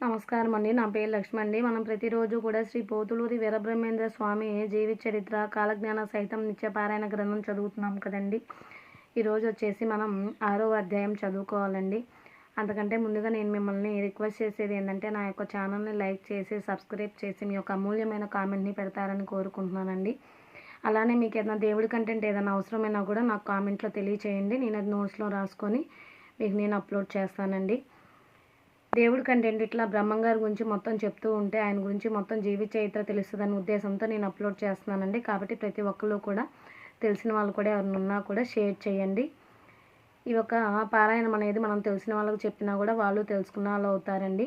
నమస్కారం అండి. నా పేరు లక్ష్మి అండి. మనం ప్రతిరోజు కూడా శ్రీ పోతులూరి వీరబ్రహ్మేంద్ర స్వామి జీవిత చరిత్ర కాలజ్ఞాన సహితం నిత్యపారాయణ గ్రంథం చదువుతున్నాం కదండి. ఈరోజు వచ్చేసి మనం ఆరో అధ్యాయం చదువుకోవాలండి. అంతకంటే ముందుగా నేను మిమ్మల్ని రిక్వెస్ట్ చేసేది ఏంటంటే నా యొక్క ఛానల్ని లైక్ చేసి సబ్స్క్రైబ్ చేసి మీ యొక్క అమూల్యమైన కామెంట్ని పెడతారని కోరుకుంటున్నానండి. అలానే మీకు ఏదైనా దేవుడి కంటెంట్ ఏదైనా అవసరమైనా కూడా నాకు కామెంట్లో తెలియచేయండి. నేను అది నోట్స్లో రాసుకొని మీకు నేను అప్లోడ్ చేస్తానండి. దేవుడి కంటెంట్ ఇట్లా బ్రహ్మంగారి గురించి మొత్తం చెప్తూ ఉంటే ఆయన గురించి మొత్తం జీవిత చరిత్ర తెలుస్తుందనే ఉద్దేశంతో నేను అప్లోడ్ చేస్తున్నానండి. కాబట్టి ప్రతి ఒక్కరు కూడా తెలిసిన వాళ్ళు కూడా ఎవరిని ఉన్నా కూడా షేర్ చేయండి. ఈ యొక్క పారాయణం అనేది మనం తెలిసిన వాళ్ళకి చెప్పినా కూడా వాళ్ళు తెలుసుకున్న వాళ్ళు అవుతారండి.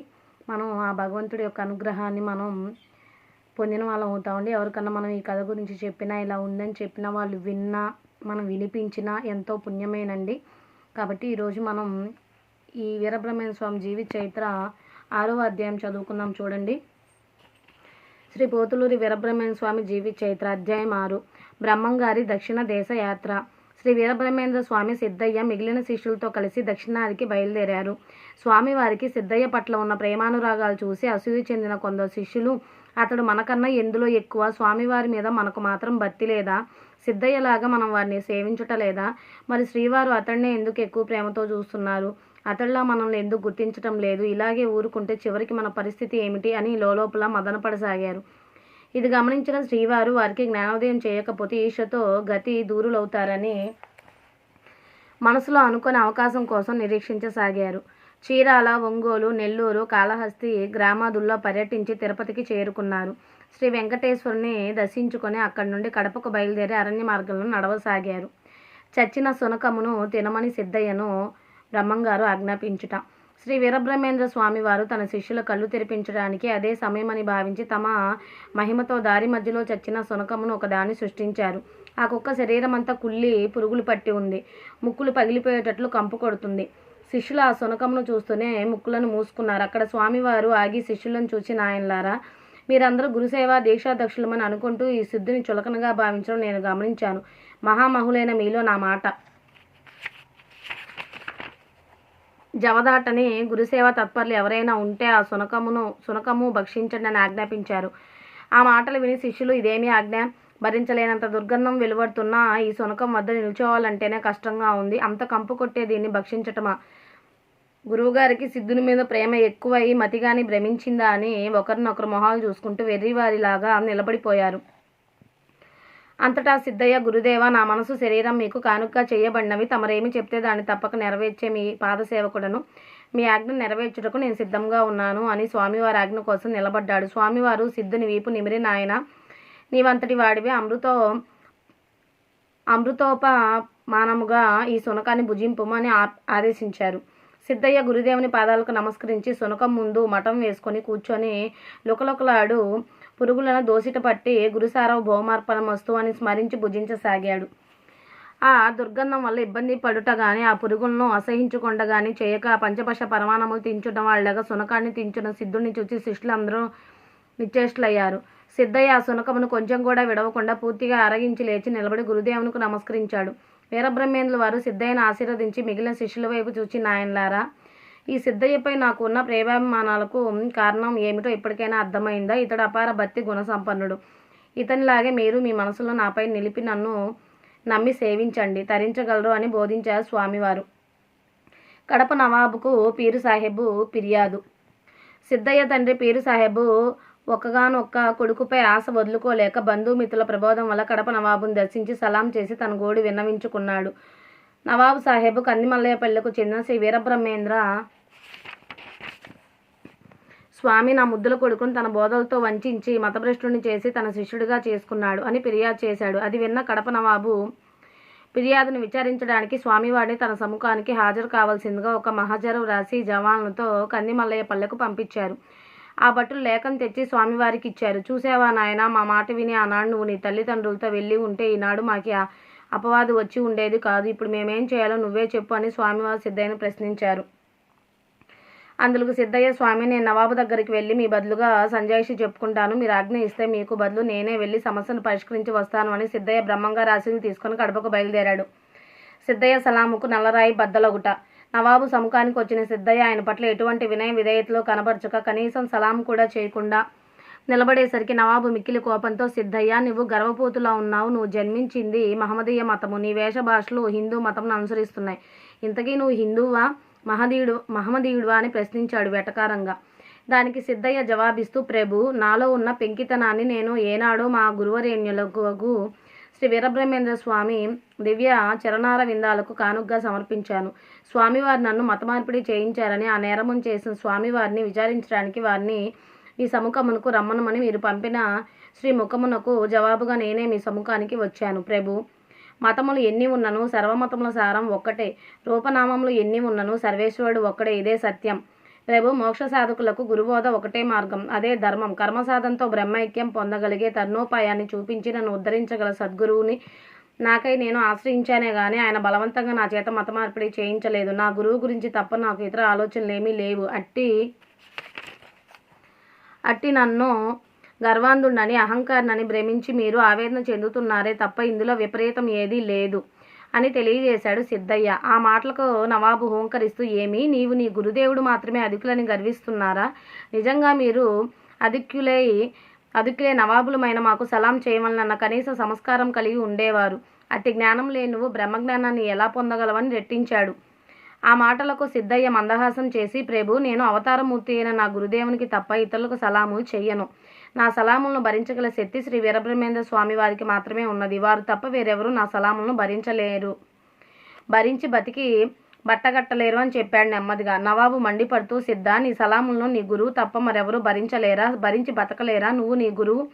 మనం ఆ భగవంతుడి యొక్క అనుగ్రహాన్ని మనం పొందిన వాళ్ళం అవుతామండి. ఎవరికన్నా మనం ఈ కథ గురించి చెప్పినా ఇలా ఉందని చెప్పినా వాళ్ళు విన్నా మనం వినిపించినా ఎంతో పుణ్యమేనండి. కాబట్టి ఈరోజు మనం ఈ వీరబ్రహ్మణ్య స్వామి జీవిత చరిత్ర ఆరవ అధ్యాయం చదువుకుందాం చూడండి. శ్రీ పోతులూరి వీరబ్రహ్మణ్య స్వామి జీవిత చరిత్ర అధ్యాయం ఆరు. బ్రహ్మంగారి దక్షిణ దేశ యాత్ర. శ్రీ వీరబ్రహ్మేంద్ర స్వామి సిద్ధయ్య మిగిలిన శిష్యులతో కలిసి దక్షిణాదికి బయలుదేరారు. స్వామివారికి సిద్ధయ్య పట్ల ఉన్న ప్రేమానురాగాలు చూసి అసూయ చెందిన కొందరు శిష్యులు అతడు మనకన్నా ఎందులో ఎక్కువ? స్వామివారి మీద మనకు మాత్రం భక్తి లేదా? సిద్ధయ్యలాగా మనం వారిని సేవించుట లేదా? మరి శ్రీవారు అతడినే ఎందుకు ఎక్కువ ప్రేమతో చూస్తున్నారు? అతడిలా మనల్ని ఎందుకు గుర్తించటం లేదు? ఇలాగే ఊరుకుంటే చివరికి మన పరిస్థితి ఏమిటి? అని లోపల మదనపడసాగారు. ఇది గమనించిన శ్రీవారు వారికి జ్ఞానోదయం చేయకపోతే ఈశతో గతి దూరులవుతారని మనసులో అనుకునే అవకాశం కోసం నిరీక్షించసాగారు. చీరాల ఒంగోలు నెల్లూరు కాళహస్తి గ్రామాదుల్లో పర్యటించి తిరుపతికి చేరుకున్నారు. శ్రీ వెంకటేశ్వరుని దర్శించుకొని అక్కడి నుండి కడపకు బయలుదేరి అరణ్య మార్గంలో నడవసాగారు. చచ్చిన సునకమును తినమని సిద్ధయ్యను బ్రహ్మంగారు ఆజ్ఞాపించుట. శ్రీ వీరబ్రహ్మేంద్ర స్వామి వారు తన శిష్యుల కళ్ళు తెరిపించడానికి అదే సమయమని భావించి తమ మహిమతో దారి మధ్యలో చచ్చిన సునకమును ఒకదాన్ని సృష్టించారు. ఆ కుక్క శరీరమంతా కుళ్ళి పురుగులు పట్టి ఉంది. ముక్కులు పగిలిపోయేటట్లు కంపు కొడుతుంది. శిష్యులు ఆ సునకమును చూస్తూనే ముక్కులను మూసుకున్నారు. అక్కడ స్వామివారు ఆగి శిష్యులను చూసి నాయనలారా మీరందరూ గురుసేవ దీక్షాదక్షులమని అనుకుంటూ ఈ సిద్ధుని చులకనగా భావించడం నేను గమనించాను. మహామహులైన మీలో నా మాట జవదాటని గురుసేవ తత్పరులు ఎవరైనా ఉంటే ఆ సునకమును సునకము భక్షించండి అని ఆజ్ఞాపించారు. ఆ మాటలు విని శిష్యులు ఇదేమీ ఆజ్ఞ? భరించలేనంత దుర్గంధం వెలువడుతున్న ఈ సునకం వద్ద నిల్చోవాలంటేనే కష్టంగా ఉంది. అంత కంపు కొట్టే దీన్ని భక్షించటమా? గురువుగారికి సిద్ధుని మీద ప్రేమ ఎక్కువై మతిగాని భ్రమించిందా అని ఒకరినొకరు మొహాలు చూసుకుంటూ వెర్రివారిలాగా నిలబడిపోయారు. అంతటా సిద్ధయ్య గురుదేవ నా మనసు శరీరం మీకు కానుకగా చేయబడినవి. తమరేమి చెప్తే దాన్ని తప్పక నెరవేర్చే మీ పాదసేవకుడను మీ ఆజ్ఞ నెరవేర్చుటకు నేను సిద్ధంగా ఉన్నాను అని స్వామివారి ఆజ్ఞ కోసం నిలబడ్డాడు. స్వామివారు సిద్ధుని వీపు నిమిరి నాయన నీవంతటి వాడివి. అమృతో అమృతోపమానముగా ఈ సునకాన్ని భుజింపుమని ఆ- ఆదేశించారు. సిద్ధయ్య గురుదేవుని పాదాలకు నమస్కరించి సునకం ముందు మఠం వేసుకొని కూర్చొని లుకలుకలాడు పురుగులను దోసిట పట్టి గురుసారవ భౌమార్పణం వస్తు అని స్మరించి భుజించసాగాడు. ఆ దుర్గంధం వల్ల ఇబ్బంది పడుట గాని ఆ పురుగులను అసహించుకొండ గాని చేయక పంచపశ పరమాణములు తించుటం వాళ్ళగా సునకాన్ని తించున్న సిద్ధుడిని చూసి శిష్యులందరూ నిశ్చేష్లయ్యారు సిద్ధయ్య ఆ సునకమును కొంచెం కూడా విడవకుండా పూర్తిగా అరగించి లేచి నిలబడి గురుదేవునికి నమస్కరించాడు. వీరబ్రహ్మేంద్రుల వారు సిద్ధయ్యను ఆశీర్వదించి మిగిలిన శిష్యుల వైపు చూచి నాయనలారా ఈ సిద్ధయ్యపై నాకు ఉన్న ప్రేమాభిమానాలకు కారణం ఏమిటో ఇప్పటికైనా అర్థమైందా? ఇతడు అపార భక్తి గుణసంపన్నుడు. ఇతనిలాగే మీరు మీ మనసులో నాపై నిలిపి నన్ను నమ్మి సేవించండి తరించగలరు అని బోధించారు స్వామివారు. కడప నవాబుకు పీరు సాహెబు ఫిర్యాదు. సిద్ధయ్య తండ్రి పీరు సాహెబు ఒక్కగానొక్క కొడుకుపై ఆశ వదులుకోలేక బంధుమిత్రుల ప్రబోధం వల్ల కడప నవాబును దర్శించి సలాం చేసి తన గోడు విన్నవించుకున్నాడు. నవాబు సాహెబు కందిమల్లయ్యపల్లెకు చెందిన శ్రీ వీరబ్రహ్మేంద్ర స్వామి నా ముద్దుల కొడుకును తన బోధలతో వంచించి మతభ్రష్టుని చేసి తన శిష్యుడిగా చేసుకున్నాడు అని ఫిర్యాదు చేశాడు. అది విన్న కడప నవాబు ఫిర్యాదును విచారించడానికి స్వామివారిని తన సముఖానికి హాజరు కావాల్సిందిగా ఒక మహాజరు రాసి జవాన్లతో కందిమల్లయ్య పల్లెకు పంపించారు. ఆ భటులు లేఖను తెచ్చి స్వామివారికి ఇచ్చారు. చూసావా నాయన మా మాట విని ఆనాడు నువ్వు నీ తల్లిదండ్రులతో వెళ్ళి ఉంటే ఈనాడు మాకి అపవాదు వచ్చి ఉండేది కాదు. ఇప్పుడు మేమేం చేయాలో నువ్వే చెప్పు అని స్వామివారు సిద్ధయ్యను ప్రశ్నించారు. అందుకు సిద్ధయ్య స్వామి నేను నవాబు దగ్గరికి వెళ్ళి మీ బదులుగా సంజాయిషి చెప్పుకుంటాను. మీరు ఆజ్ఞ ఇస్తే మీకు బదులు నేనే వెళ్ళి సమస్యను పరిష్కరించి వస్తాను అని సిద్ధయ్య బ్రహ్మంగా రాశిని తీసుకొని కడపకు బయలుదేరాడు. సిద్ధయ్య సలాముకు నల్లరాయి బద్దలగుట. నవాబు సముఖానికి వచ్చిన సిద్ధయ్య ఆయన పట్ల ఎటువంటి వినయ విధేయతలో కనబరచక కనీసం సలాం కూడా చేయకుండా నిలబడేసరికి నవాబు మిక్కిలి కోపంతో సిద్ధయ్య నువ్వు గర్వపోతులా ఉన్నావు. నువ్వు జన్మించింది మహమ్మదీయ మతము. నీ వేష భాషలు హిందూ మతంను అనుసరిస్తున్నాయి. ఇంతకీ నువ్వు హిందువా? మహదీయుడు మహమ్మదీయుడువా అని ప్రశ్నించాడు వెటకారంగా. దానికి సిద్ధయ్య జవాబిస్తూ ప్రభు నాలో ఉన్న పెంకితనాన్ని నేను ఏనాడో మా గురువరేణ్యులకు శ్రీ వీరబ్రహ్మేంద్ర స్వామి దివ్య చరణార విందాలకు కానుగ్గా సమర్పించాను. స్వామివారు నన్ను మతమార్పిడి చేయించారని ఆ నేరము చేసిన స్వామివారిని విచారించడానికి వారిని మీ సముఖమునకు రమ్మనమని మీరు పంపిన శ్రీ ముఖమునకు జవాబుగా నేనే మీ సముఖానికి వచ్చాను ప్రభు. మతములు ఎన్ని ఉన్నను? సర్వమతముల సారం ఒక్కటే. రూపనామములు ఎన్ని ఉన్నను? సర్వేశ్వరుడు ఒక్కడే ఇదే సత్యం. ప్రభు మోక్ష సాధకులకు గురుబోధ ఒకటే మార్గం అదే ధర్మం. కర్మ సాధనతో బ్రహ్మైక్యం పొందగలిగే తరుణోపాయాన్ని చూపించి నన్ను ఉద్ధరించగల సద్గురువుని నాకై నేను ఆశ్రయించానే కానీ ఆయన బలవంతంగా నా చేత మత మార్పిడి చేయించలేదు. నా గురువు గురించి తప్ప నాకు ఇతర ఆలోచనలు ఏమీ లేవు. అట్టి అట్టి నన్ను గర్వాంధుడని అహంకారనని భ్రమించి మీరు ఆవేదన చెందుతున్నారే తప్ప ఇందులో విపరీతం ఏదీ లేదు అని తెలియజేశాడు సిద్ధయ్య. ఆ మాటలకు నవాబు హోంకరిస్తూ ఏమి? నీవు నీ గురుదేవుడు మాత్రమే అధికులని గర్విస్తున్నారా? నిజంగా మీరు అధిక్యులై అధికులే నవాబులమైన మాకు సలాం చేయవలనన్న కనీస సంస్కారం కలిగి ఉండేవారు. అట్టి జ్ఞానం లేని నువ్వు బ్రహ్మజ్ఞానాన్ని ఎలా పొందగలవని రెట్టించాడు. ఆ మాటలకు సిద్ధయ్య మందహాసం చేసి ప్రభు నేను అవతారమూర్తి అయిన నా గురుదేవునికి తప్ప ఇతరులకు సలాము చెయ్యను. నా సలాములను భరించగల శక్తి శ్రీ వీరబ్రహ్మేంద్ర స్వామి వారికి మాత్రమే ఉన్నది. వారు తప్ప వేరెవరూ నా సలాములను భరించలేరు. భరించి బతికి బట్టగట్టలేరు అని చెప్పాడు నెమ్మదిగా. నవాబు మండిపడుతూ సిద్ధ నీ సలాములను నీ గురువు తప్ప మరెవరు భరించలేరా? భరించి బతకలేరా? నువ్వు నీ గురువు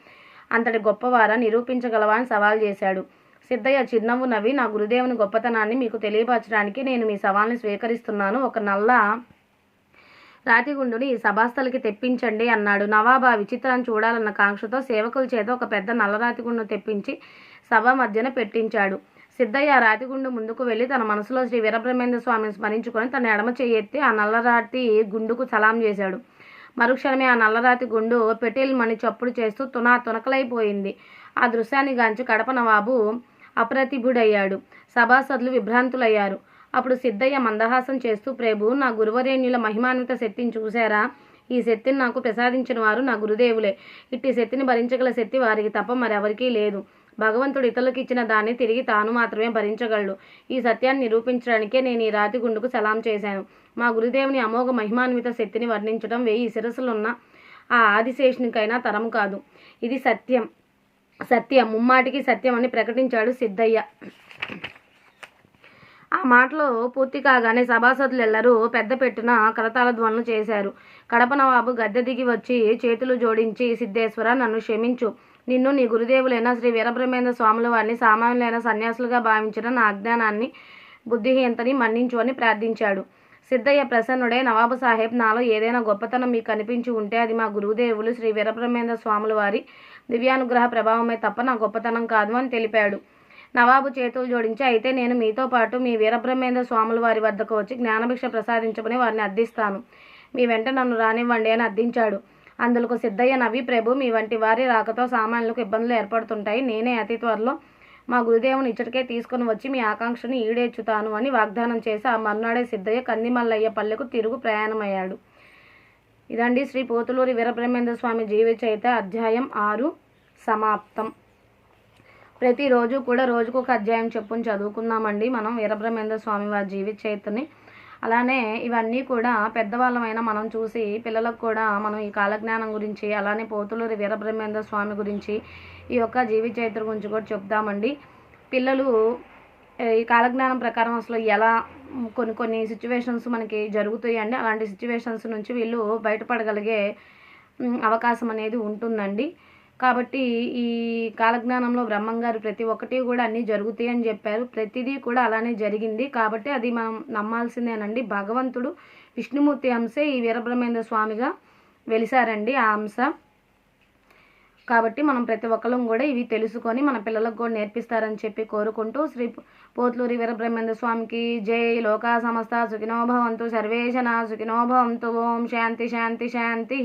అంతటి గొప్పవారా? నిరూపించగలవా? అని సవాల్ చేశాడు. సిద్ధయ్య చిరునవ్వు నవ్వి నా గురుదేవుని గొప్పతనాన్ని మీకు తెలియపరచడానికి నేను మీ సవాల్ని స్వీకరిస్తున్నాను. ఒక నల్ల రాతిగుండుని ఈ సభాస్థలికి తెప్పించండి అన్నాడు. నవాబా ఆ విచిత్రాన్ని చూడాలన్న కాంక్షతో సేవకుల చేత ఒక పెద్ద నల్లరాతిగుండు తెప్పించి సభ మధ్యన పెట్టించాడు. సిద్ధయ్య ఆ రాతిగుండు ముందుకు వెళ్ళి తన మనసులో శ్రీ వీరబ్రహ్మేంద్ర స్వామిని స్మరించుకొని తన ఎడమ చేయెత్తి ఆ నల్లరాతి గుండుకు సలాం చేశాడు. మరుక్షణమే ఆ నల్లరాతి గుండు పెటేల్ మణి చప్పుడు చేస్తూ తునా తునకలైపోయింది. ఆ దృశ్యాన్ని గాంచి కడప నవాబు అప్రతిభుడయ్యాడు. సభాసదులు విభ్రాంతులయ్యారు. అప్పుడు సిద్ధయ్య మందహాసం చేస్తూ ప్రభు నా గురువరేణ్యుల మహిమాన్విత శక్తిని చూశారా? ఈ శక్తిని నాకు ప్రసాదించిన వారు నా గురుదేవులే. ఇట్టి శక్తిని భరించగల శక్తి వారికి తప్ప మరెవరికీ లేదు. భగవంతుడు ఇతరులకు ఇచ్చిన దాన్ని తిరిగి తాను మాత్రమే భరించగలడు. ఈ సత్యాన్ని నిరూపించడానికే నేను ఈ రాతి గుండుకు సలాం చేశాను. మా గురుదేవుని అమోఘ మహిమాన్విత శక్తిని వర్ణించడం వెయ్యి శిరస్సులున్న ఆ ఆదిశేషునికైనా తరం కాదు. ఇది సత్యం. సత్యం. ముమ్మాటికి సత్యం అని ప్రకటించాడు సిద్ధయ్య. ఆ మాటలు పూర్తి కాగానే సభాసదులెల్లరూ పెద్ద పెట్టున కరతాళ ధ్వనులు చేశారు. కడప నవాబు గద్దె దిగి వచ్చి చేతులు జోడించి సిద్ధేశ్వర నన్ను క్షమించు. నిన్ను నీ గురుదేవులైన శ్రీ వీరబ్రహ్మేంద్ర స్వాముల వారిని సామాన్యులైన సన్యాసులుగా భావించిన నా అజ్ఞానాన్ని బుద్ధిహీనతని మన్నించు అని ప్రార్థించాడు. సిద్ధయ్య ప్రసన్నుడే. నవాబు సాహెబ్ నాలో ఏదైనా గొప్పతనం మీకు కనిపించి ఉంటే అది మా గురుదేవులు శ్రీ వీరబ్రహ్మేంద్ర స్వాముల వారి దివ్యానుగ్రహ ప్రభావమే తప్ప నా గొప్పతనం కాదు అని తెలిపాడు. నవాబు చేతులు జోడించి అయితే నేను మీతో పాటు మీ వీరబ్రహ్మేంద్ర స్వాముల వారి వద్దకు వచ్చి జ్ఞానభిక్ష ప్రసాదించమని వారిని అర్థిస్తాను. మీ వెంట నన్ను రానివ్వండి అని అర్థించాడు. అందులకు సిద్ధయ్య నవి ప్రభు మీ వంటి వారి రాకతో సామాన్యులకు ఇబ్బందులు ఏర్పడుతుంటాయి. నేనే అతి త్వరలో మా గురుదేవుని ఇచ్చటికే తీసుకుని వచ్చి మీ ఆకాంక్షను ఈడేర్చుతాను అని వాగ్దానం చేసి ఆ మర్నాడే సిద్ధయ్య కందిమల్లయ్య పల్లెకు తిరుగు ప్రయాణమయ్యాడు. ఇదండి శ్రీ పోతులూరి వీరబ్రహ్మేంద్ర స్వామి జీవిత చైత అధ్యాయం ఆరు. సమాప్తం. ప్రతిరోజు కూడా రోజుకు ఒక అధ్యాయం చెప్పుని చదువుకుందామండి. మనం వీరబ్రహ్మేంద్ర స్వామి వారి జీవిత చరిత్రని అలానే ఇవన్నీ కూడా పెద్దవాళ్ళమైన మనం చూసి పిల్లలకు కూడా మనం ఈ కాలజ్ఞానం గురించి అలానే పోతులూరి వీరబ్రహ్మేంద్ర స్వామి గురించి ఈ యొక్క జీవిత చరిత్ర గురించి కూడా చెప్దామండి. పిల్లలు ఈ కాలజ్ఞానం ప్రకారం అసలు ఎలా కొన్ని కొన్ని సిచ్యువేషన్స్ మనకి జరుగుతాయండి. అలాంటి సిచ్యువేషన్స్ నుంచి వీళ్ళు బయటపడగలిగే అవకాశం అనేది ఉంటుందండి. కాబట్టి ఈ కాలజ్ఞానంలో బ్రహ్మంగారు ప్రతి ఒక్కటి కూడా అన్నీ జరుగుతాయి అని చెప్పారు. ప్రతిదీ కూడా అలానే జరిగింది. కాబట్టి అది మనం నమ్మాల్సిందేనండి. భగవంతుడు విష్ణుమూర్తి అంశే ఈ వీరబ్రహ్మేంద్ర స్వామిగా వెలిసారండి ఆ అంశ. కాబట్టి మనం ప్రతి ఒక్కరం కూడా ఇవి తెలుసుకొని మన పిల్లలకు కూడా నేర్పిస్తారని చెప్పి కోరుకుంటూ శ్రీ పోతులూరి వీరబ్రహ్మేంద్ర స్వామికి జై. లోకా సమస్త సుఖినోభవంతు సర్వేశన సుఖినోభవంతు ఓం శాంతి శాంతి శాంతి.